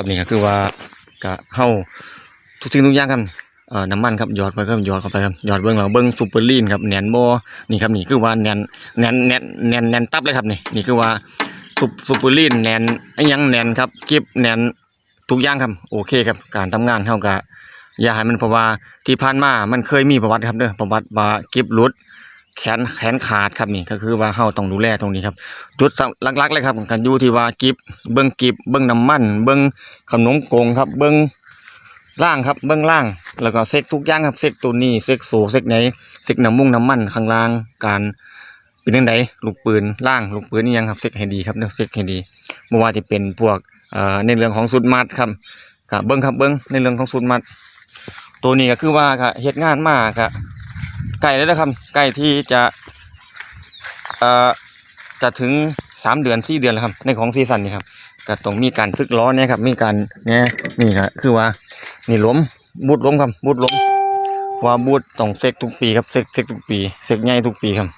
ครับนี่ก็คือว่าก็เฮาทุกสิ่งทุกอย่างครับเอ่อน้ำมันครับหยอดไปครับหยอดเข้าไปครับหยอดเบิ่งแล้วเบิ่งซูเปอร์ลีนครับแหนนบ่นี่ครับนี่คือว่าแหนนแหนนแหนนแหนนแหนนตับเลยครับนี่นี่คือว่าซุปซูเปอร์ลีนแหนนไอ้ยังแหนนครับกิบแหนนทุกอย่างครับโอเคครับการทำงานเฮาก็อย่าให้มันเพราะว่าที่ผ่านมามันเคยมีประวัติครับเด้อประวัติว่ากิบหลุด แขนแขนขาดครับนี่ก็คือว่าเฮาต้องดูแลตรงนี้ครับ จุดหลักๆเลยครับกันอยู่ที่ว่ากิบเบิ้งกิบเบิ้งน้ำมันเบิ้งขนมกงครับ เบิ้งล่างครับเบิ้งล่าง แล้วก็เซ็กทุกอย่างครับเซ็กตัวนี้เซ็กโซเซ็กไหนเซ็กน้ำมุงน้ำมันข้างล่างการเป็นยังไงลูกปืนล่างลูกปืนนี่ยังครับเซ็กให้ดีครับเนาะเซ็กให้ดีไม่ว่าจะเป็นพวกเอ่อในเรื่องของสุดมัดครับก็เบิ้งครับเบิ้งในเรื่องของสุดมัด ตัวนี้ก็คือว่าเฮ็ดงานมากครับ ใกล้แล้วนะครับใกล้ที่จะเอ่อจะถึงสามเดือนสี่เดือนแล้วครับ ในของซีซันนี่ครับก็ต้องมีการซึกล้อเนี่ยครับมีการเนี่ยนี่ครับคือว่านี่ล้มบูดล้มครับบูดล้มว่าบูดต้องเซ็กทุกปีครับเซ็กเซ็กทุกปีเซ็กใหญ่ทุกปีครับ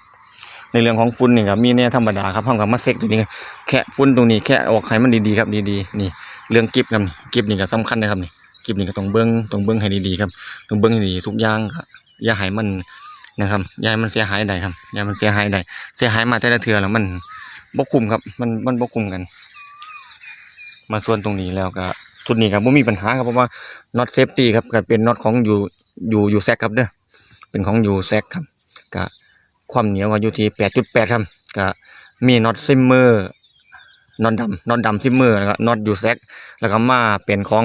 ในเรื่องของฝุ่นนี่ครับมีเนี่ยธรรมดาครับห้องกับมาเซ็กตัวนี้ครับแค่ฝุ่นตรงนี้แค่ออกให้มันดีๆครับดีๆนี่เรื่องกิฟครับกิฟนี่ก็สำคัญนะครับนี่กิฟนี่ก็ต้องเบิ้งต้องเบิ้งให้ดีๆครับต้องเบิ้งให้ดีทุกอย่างครับอย่าให้มัน นะครับยายมันเสียหายใดครับยายมันเสียหายใดเสียหายมาแต่ละเทือแล้วมันบกคุมครับ มันมันบกคุมกัน มาส่วนตรงนี้แล้วก็ชุดนี้ครับไม่มีปัญหาครับเพราะว่าน็อตเซฟตี้ครับก็เป็นน็อตของอยู่อยู่อยู่แซกครับเด้อเป็นของอยู่แซกครับก็ความเหนียวก็อยู่ที่แปดจุดแปดครับก็มีน็อตซิมเมอร์น็อตดำน็อตดำซิมเมอร์แล้วก็น็อตอยู่แซกแล้วก็มาเป็นของ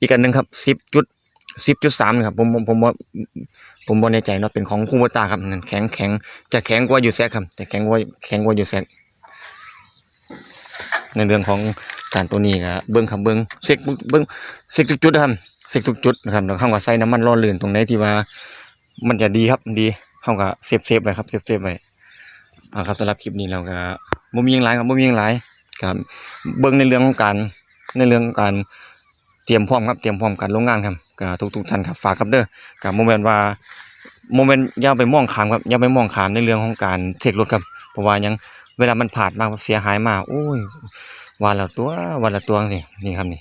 อีกอันหนึ่งครับสิบจุดสิบจุดสามครับผมผมผมว่า ผมบอแน่ใจเนาะเป็นของคูโบตาครับนั่นแข็งแข็งจะแข็งกว่ายูแซกครับแต่แข็งกว่าแข็งกว่ายูแซกในเรื่องของการตัวนี้ก็เบิ้งครับเบิ้งเซ็กเบิ้งเซ็กทุกจุดนะครับเซ็กทุกจุดนะครับแล้วข้างว่าใส่น้ำมันร้อนลื่นตรงไหนที่ว่า มันจะดีครับดีเข้ากับเซฟเซฟไว้ครับเซฟเซฟไว้อ่าครับสำหรับคลิปนี้เราก็บ่มีหยังหลครับบ่มีหยังหลครับเบิ้งในเรื่องของการในเรื่องของการ เตรียมพร้อมครับเตรียมพร้อมการลงงานครับก็ทุกๆท่านครับฝากครับเด้อกับโมเมนต์ว่าโมเมนต์ย่าไปมองขามครับย่าไปมองขามในเรื่องของการเช็ครถครับเพราะว่ายังเวลามันผ่านมาเสียหายมาโอ้ยวันละตัววันละตัวสินี่ครับนี่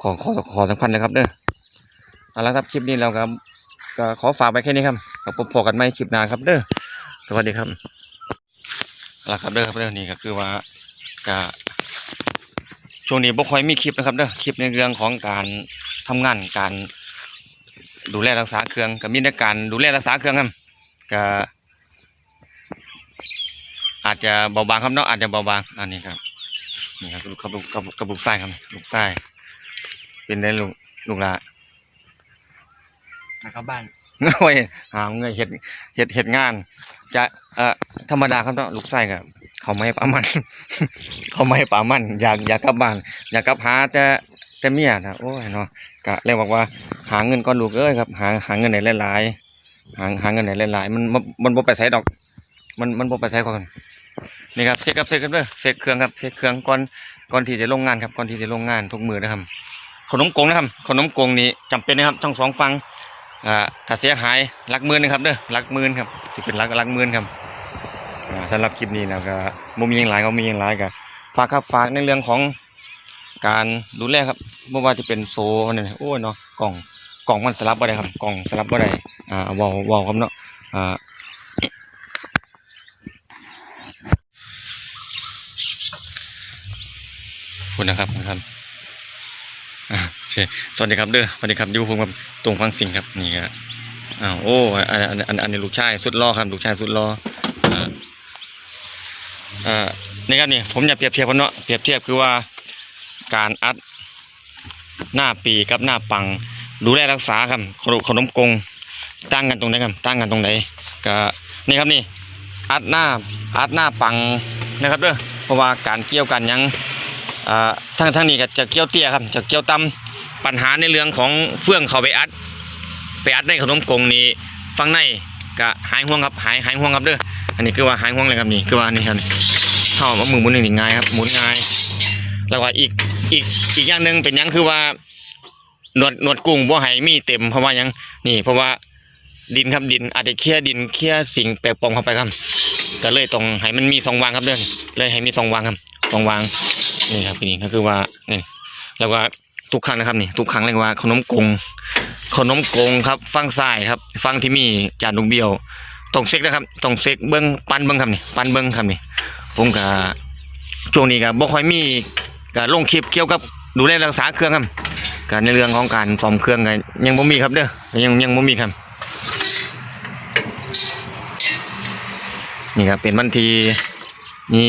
ขอขอขอสำคัญนะครับเด้อเอาละครับคลิปนี้เราก็ก็ขอฝากไปแค่นี้ครับเราพบพอกันใหม่คลิปหน้าครับเด้อสวัสดีครับเอาละครับเด้อครับเด้อนี่ก็คือว่าก็ ช่วงนี้บ่ค่อยมีคลิปนะครับเด้อคลิปในเรื่องของการทำงานการดูแลรักษาเครื่องก็มีในการดูแลรักษาเครื่องครับก็อาจจะเบาบางครับเนาะอาจจะเบาบางอันนี้ครับนี่ครับลูกครับลูกกับกับลูกไส้ครับลูกไส้เป็นได้ลูกลูกละนะครับบ้านโอ้ยหามเงยเห็ดเห็ดเห็ดงาน จะเอ่อธรรมดาครับเนาะลูกไส้ครับ เขาไม่ปลามัน เขาไม่ปลามัน อยากอยากกลับบ้าน อยากกลับหาแต่แต่เมียนะโอ้ยเนาะก็เลยบอกว่า หาเงินก่อนลูกเอ้ยครับ หาหาเงินไหนหลายๆหาหาเงินไหนหลายๆมันมันมันบ่ไปใช้ดอก มันมันบ่ไปใช้ก่อนนี่ครับเช็คครับเช็คครับเด้อเช็คเครื่องครับเช็คเครื่องก่อนก่อนที่จะลงงานครับก่อนที่จะลงงานทุกมือนะครับขนมกงนะครับขนมกงนี่จำเป็นนะครับทั้งสองฟังอ่าถ้าเสียหายลักหมื่นนะครับเด้อลักหมื่นครับสิเป็นลักลักหมื่นครับ สำหรับคลิปนี้นะก็บ่มีหยังหลายก็มียังหลายก็ฝากครับฝากในเรื่องของการดูแลครับไม่ว่าจะเป็นโซ่เนี่ยโอ้ยเนาะกล่องกล่องมันสลับบ่ได้ครับกล่องสลับบ่ได้อ่าวาเวาครับเนาะอ่าคุณนะครับคุณครับอ่าโอเคสวัสดีครับเด้อสวัสดีครับอยู่ผมกับตรงฟังสิงครับนี่ครับอ้าวโอ้อันอันอันอันนี้ลูกชายสุดล่อครับลูกชายสุดล่ออ่า อ่านี่ครับนี่ผมอยากเปรียบเทียบกันเนาะเปรียบเทียบคือว่าการอัดหน้าปีกับหน้าปัง ดูแลรักษาครับขนมขนมกงตั้งกันตรงไหนครับตั้งกันตรงไหนก็นี่ครับนี่อัดหน้าอัดหน้าปังนะครับเด้อเพราะว่าการเกี่ยวกันยังทั้งทั้งนี้ก็จะเกี่ยวเตี้ยครับจะเกี่ยวต่ำปัญหาในเรื่องของเฟื่องเขาไปอัด ไปอัดในขนมกงนี่ฟังในก็หายห่วงครับหายหายห่วงครับเด้อ อันนี้คือว่าหายห่วงเลยครับนี่คือว่านี่ครับเข้ามามือหมุนหนึ่งง่ายครับหมุนง่าย แล้วก็อีกอีกอีกอย่างหนึ่งเป็นยังคือว่าหนวดหนวดกุ้งบ่ให้มีเต็มเพราะว่ายังนี่ เพราะว่าดินครับดินอาจจะเคลียดินเคลียสิ่งแปลกปลอมเข้าไปครับก็เลยต้องให้มันมีสองวางครับเด้อเลยให้มีสองวางครับสองวางนี่ครับนี่ก็คือว่านี่แล้วก็ทุกครั้งนะครับนี่ทุกครั้งเรียกว่าขนมกงขนมกงครับฟังซ้ายครับ ฟังที่มีจานลูกเบี้ยว ต้องเซ็กนะครับต้องเซ็กเบิ้งปันเบิ้งครับนี่ปันเบิ้งครับนี่ผมก็ช่วงนี้ก็บ่ค่อยมีก็ลงคลิปเกี่ยวกับดูแลรักษาเครื่องครับการในเรื่องของการซ่อมเครื่องก็ยังบ่มีครับเด้อยังยังบ่มีครับนี่ครับเป็นวันที่นี่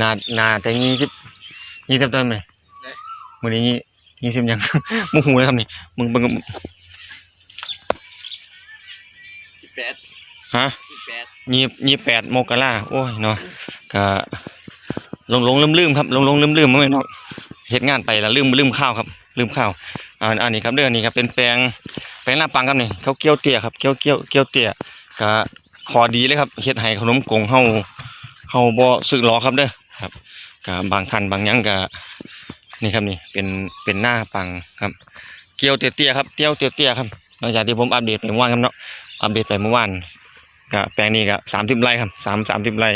นานาแต่ยี่สิบยี่สิบต้นไหมมือนี้ยี่ยี่สิบยังมึงหูเลยครับนี่มึงมึงที่แปด ฮะที่แปดยี่ยี่แปดโมกราโอ้ยเนาะก็ลงลงลืมลืมครับลงลงลืมลืมไม่เนาะเฮ็ดงานไปแล้วลืมลืมข้าวครับ ลืมข้าวอ่าอันนี้ครับเด้อนี่ครับเป็นแปลงแปลงหน้าปังครับนี่เขาเกี้ยวเตี้ยครับเกี้ยวเกี้ยวเกี้ยวเตี้ยก็ขอดีเลยครับเฮ็ดให้ขนมกงเฮาเฮาบ่สึกหรอครับเด้อครับก็บางท่านบางหยังก็นี่ครับนี่เป็นเป็นหน้าปังครับ เกี้ยวเตี้ยๆครับเตี้ยวเตี้ยๆครับหลังจากที่ผมอัปเดตไปเมื่อวานครับเนาะอัปเดตไปเมื่อวาน ก็แปลงนี้ก็สามสิบไร่ครับสามสามสิบไร่